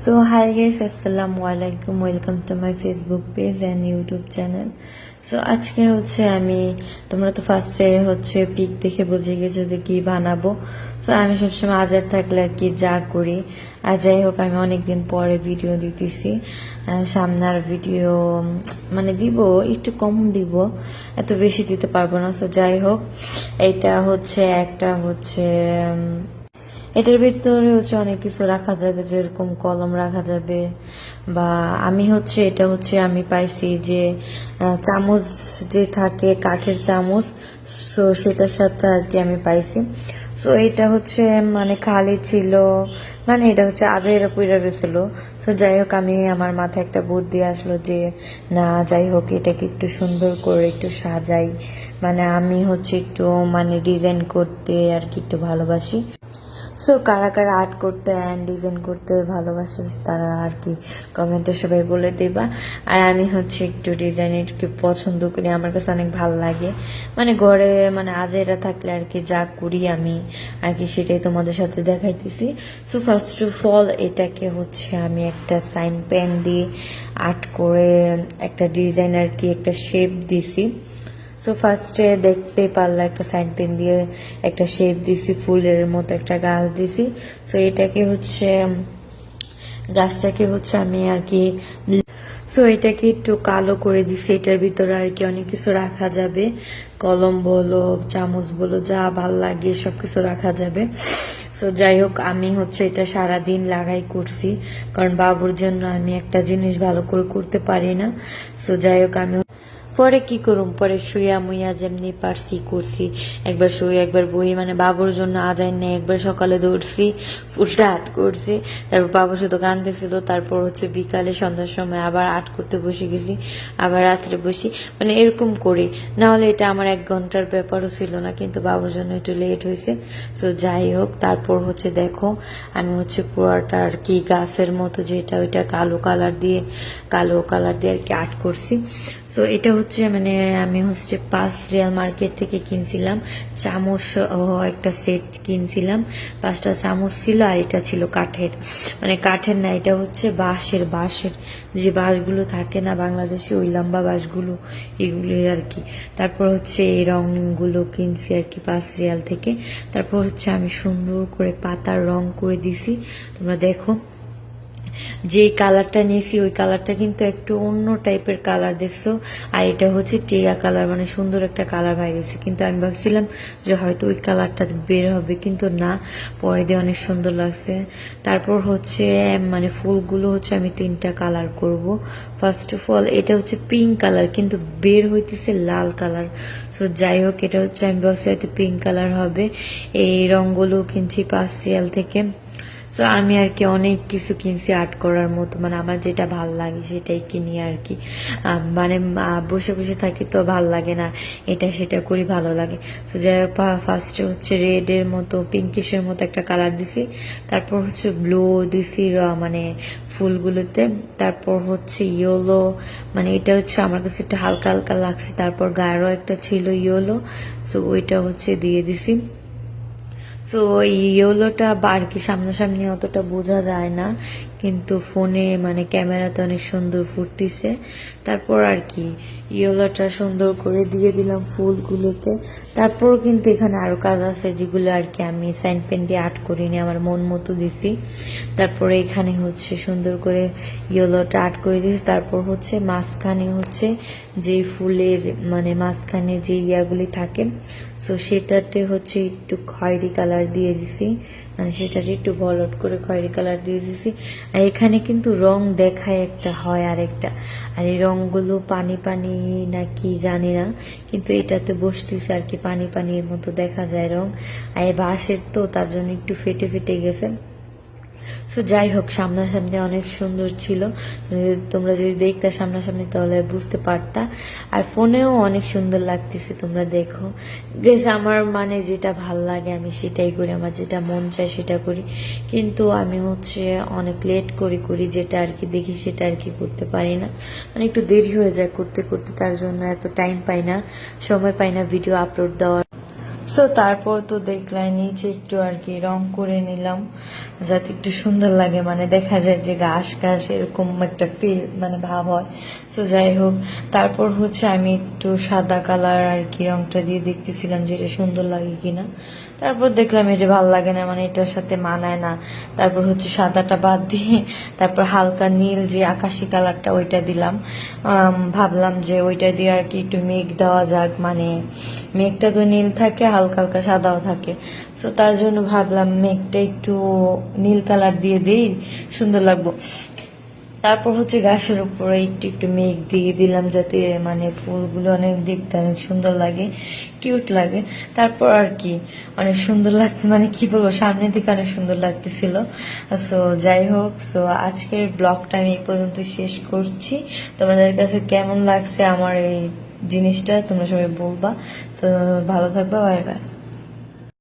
So hi guys, আসসালামু আলাইকুম welcome to my Facebook page and YouTube channel so আজকে হচ্ছে আমি তোমরা তো ফার্স্টে হচ্ছে পিক দেখে বুঝে গেছো যে কি বানাবো। সো আমি সবসময় আজার থাকলে আর কি যা করি। আর যাই হোক আমি অনেকদিন পরে ভিডিও দিতেছি। সামনে ভিডিও মানে দিব একটু কম দিব। এত বেশি দিতে পারব না। তো যাই হোক এইটা হচ্ছে একটা হচ্ছে এটার ভিতরে হচ্ছে অনেক কিছু রাখা যাবে, যেরকম কলম রাখা যাবে, বা আমি হচ্ছে, এটা হচ্ছে আমি পাইছি যে চামচ যে থাকে, কাঠের চামচ সো সেটার সাথে আর কি আমি পাইছি। সো এটা হচ্ছে মানে খালি ছিল মানে এটা হচ্ছে আজাইরা পুইরা গেছিল। তো যাই হোক, আমি আমার মাথায় একটা বুদ্ধি আসলো যে, না, যাই হোক, এটাকে একটু সুন্দর করে একটু সাজাই। মানে আমি হচ্ছে একটু মানে ডিজাইন করতে আর কি একটু ভালোবাসি। সো কারা কারা আর্ট করতে অ্যান্ড ডিজাইন করতে ভালোবাসে, তারা আর কি কমেন্টে সবাই বলে দেবা। আর আমি হচ্ছে একটু ডিজাইন একটু পছন্দ করি, আমার কাছে অনেক ভালো লাগে। মানে ঘরে মানে আজেরা থাকলে আর কি যা করি আমি, আর কি সেটাই তোমাদের সাথে দেখাইতেছি। সো ফার্স্ট অফ অল এটাকে হচ্ছে আমি একটা সাইন পেন দিয়ে আর্ট করে একটা ডিজাইন আর কি একটা শেপ দিছি। সো ফার্স্টে দেখতে পারলা একটা সাইড পেন দিয়ে একটা শেপ দিছি, ফুলের মতো একটা গাছ দিছি। সো এটাকে হচ্ছে, গাছটাকে হচ্ছে আমি আর কি সো এটাকে একটু কালো করে দিছি। এটার ভিতরে আর কি অনেক কিছু রাখা যাবে। কলম বলো, চামচ বলো, যা ভালো লাগে সবকিছু রাখা যাবে। সো যাই হোক, আমি হচ্ছে এটা সারা দিন লাগাই করছি। কারণ বাবুর জন্য আমি একটা জিনিস ভালো করে করতে পারি না। সো যাই হোক, আমি পরে কি করুম? পরে শুইয়া মুইয়া যেমনি পারছি করছি। একবার শুয়ে একবার বই মানে বাবুর জন্য আজাই নেই, একবার সকালে দৌড়ছি ফুলটা আর্ট করছি। তারপর বাবু শুধু কানতেছিল তারপর হচ্ছে বিকালে সন্ধ্যার সময় আবার আর্ট করতে বসে গেছি, আবার রাত্রে বসি। মানে এরকম করি। না হলে এটা আমার এক ঘণ্টার ব্যাপারও ছিল না, কিন্তু বাবুর জন্য একটু লেট হয়েছে। তো যাই হোক, তারপর হচ্ছে দেখো, আমি হচ্ছে পুরাটা আর কি গাছের মতো যেটা, ওইটা কালো কালার দিয়ে, কালো কালার দিয়ে আর কি আর্ট করছি। সো এটা হচ্ছে মানে আমি হচ্ছে পাঁচ রিয়াল মার্কেট থেকে কিনছিলাম। চামচ একটা সেট কিনছিলাম। পাঁচটা চামচ ছিল আর এটা ছিল কাঠের। মানে কাঠের না, এটা হচ্ছে বাঁশের বাঁশের। যে বাঁশগুলো থাকে না বাংলাদেশে, ওই লম্বা বাঁশগুলো, এগুলি আর কি। তারপর হচ্ছে এই রঙগুলো কিনছি আর কি পাঁচ রিয়াল থেকে। তারপর হচ্ছে আমি সুন্দর করে পাতার রং করে দিছি। তোমরা দেখো। যে কালারটা নিয়েছি, ওই কালারটা কিন্তু একটু অন্য টাইপের কালার দেখছ। আর এটা হচ্ছে টিয়া কালার মানে সুন্দর একটা কালার হয়ে গেছে। কিন্তু আমি ভাবছিলাম যে হয়তো ওই কালারটা বের হবে, কিন্তু না। পরে দিয়ে অনেক সুন্দর লাগছে। তারপর হচ্ছে মানে ফুলগুলো হচ্ছে আমি তিনটা কালার করব। ফার্স্ট অফ অল এটা হচ্ছে পিঙ্ক কালার, কিন্তু বের হইতেছে লাল কালার। সো যাই হোক, এটা হচ্ছে আমি ভাবছি হয়তো পিঙ্ক কালার হবে। এই রঙগুলো কিনছি পাঁচ থেকে। তো আমি আর কি অনেক কিছু কিনছি আর্ট করার মতো মানে আমার যেটা ভালো লাগে সেটাই কিনি আর কি। মানে বসে বসে থাকি তো ভালো লাগে না, এটা সেটা করি ভালো লাগে। তো যাই হোক ফার্স্টে হচ্ছে রেড এর মতো পিঙ্কিশের মতো একটা কালার দিছি। তারপর হচ্ছে ব্লু দিছি মানে ফুলগুলোতে। তারপর হচ্ছে ইয়োলো মানে এটা হচ্ছে আমার কাছে একটু হালকা হালকা লাগছে। তারপর গায়েরও একটা ছিল ইয়োলো সো ওইটা হচ্ছে দিয়ে দিছি। সো ইয়েলোটা আর কি সামনাসামনি অতটা বোঝা যায় না। কিন্তু ফোনে মানে ক্যামেরাতে অনেক সুন্দর ফুটতিছে। তারপর আর কি, ইয়েলোটা সুন্দর করে দিয়ে দিলাম ফুলগুলোতে। তারপর কিন্তু এখানে আরও কাজ আছে, যেগুলো আর কি আমি সাইন পেন দিয়ে আর্ট করিনি, আমার মন মতো দিছি। তারপরে এখানে হচ্ছে সুন্দর করে ইয়েলোটা আর্ট করে দিয়েছি। তারপর হচ্ছে মাঝখানে হচ্ছে যে ফুলের মানে মাঝখানে যে ইয়াগুলি থাকে সো সেটাতে হচ্ছে একটু খয়েরি কালার দিয়ে দিছি। সেটাতে একটু বলট করে খয়েরি কালার দিয়ে দিয়েছি আর এখানে কিন্তু রং দেখায় একটা হয় আর একটা আর এই রংগুলো পানি পানি না কি জানি না, কিন্তু এটাতে বসতেছে আর কি পানি পানির মতো দেখা যায় রং। আর এই বাঁশের তো তার জন্য একটু ফেটে ফেটে গেছে। সো যাই হোক, সামনাসামনি অনেক সুন্দর ছিল। তোমরা যদি দেখতে সামনাসামনি, তাহলে বুঝতে পারতা। আর ফোনেও অনেক সুন্দর লাগতেছে, তোমরা দেখো। গেস আমার মানে যেটা ভালো লাগে, আমি সেটাই করি, আমার যেটা মন চায় সেটা করি। কিন্তু আমি হচ্ছে অনেক লেট করি করি, যেটা আর কি দেখি, সেটা আর কি করতে পারি না। মানে একটু দেরি হয়ে যায় করতে করতে, তার জন্য এত টাইম পাই না, সময় পাই না ভিডিও আপলোড দেওয়ার। সো তারপর তো দেখলাই নিচে একটু আর কি রং করে নিলাম। যাতে একটু সুন্দর লাগে মানে দেখা যায় যে ঘাস ঘাস এরকম একটা ফিল মানে ভাব হয়। তো যাই হোক, তারপর হচ্ছে আমি একটু সাদা কালার আর কি রংটা দিয়ে দেখতেছিলাম যে এটা সুন্দর লাগে কিনা। তারপর দেখলাম এটা ভালো লাগে না মানে এটার সাথে মানায় না। তারপর হচ্ছে সাদাটা বাদ দিয়ে, তারপর হালকা নীল যে আকাশি কালারটা ওইটা দিলাম। ভাবলাম যে ওইটা দিয়ে আর কি একটু মেঘ দেওয়া যাক মানে মেঘটা তো নীল থাকে, হালকা হালকা সাদাও থাকে। তো তার জন্য ভাবলাম মেঘটা একটু নীল কালার দিয়ে দিই, সুন্দর লাগবো। তারপর হচ্ছে গাছের উপরে একটু একটু মেঘ দিয়ে দিলাম যাতে মানে ফুলগুলো অনেক দেখতে অনেক সুন্দর লাগে, কিউট লাগে। তারপর আর কি, অনেক সুন্দর লাগছে মানে কি বলব, সামনের দিকে অনেক সুন্দর লাগতেছিল। সো যাই হোক সো আজকের ব্লগটা আমি এই পর্যন্ত শেষ করছি। তোমাদের কাছে কেমন লাগছে আমার এই জিনিসটা, তোমরা সবাই বলবা। তো ভালো থাকবা বাই বাই